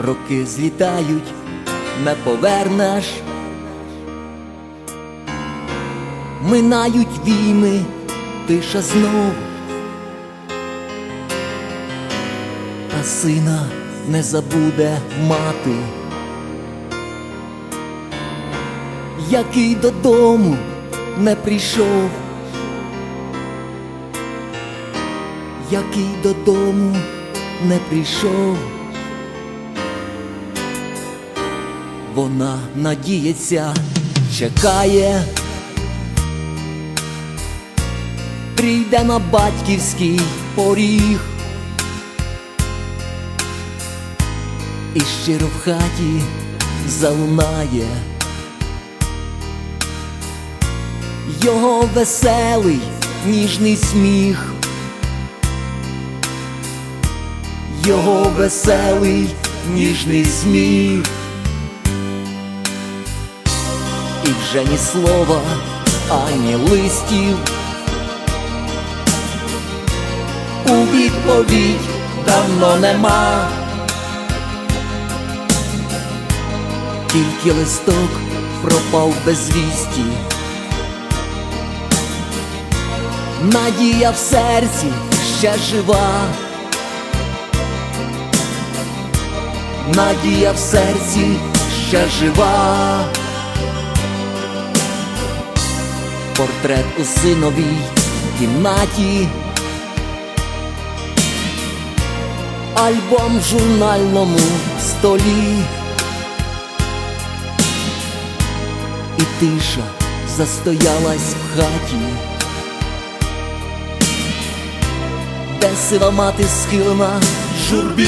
роки злітають, не повернеш. Минають війни, тиша знов. Та сина не забуде мати, який додому не прийшов, який додому не прийшов. Вона надіється, чекає, прийде на батьківський поріг. І щиро в хаті залунає. Його веселий ніжний сміх, його веселий ніжний сміх, і вже ні слова, ані листів. У відповідь давно нема. Тільки листок пропав без вісті. Надія в серці ще жива. Надія в серці ще жива. Портрет у синовій кімнаті. Альбом в журнальному столі. І тиша застоялась в хаті, де сива мати схилена журбі.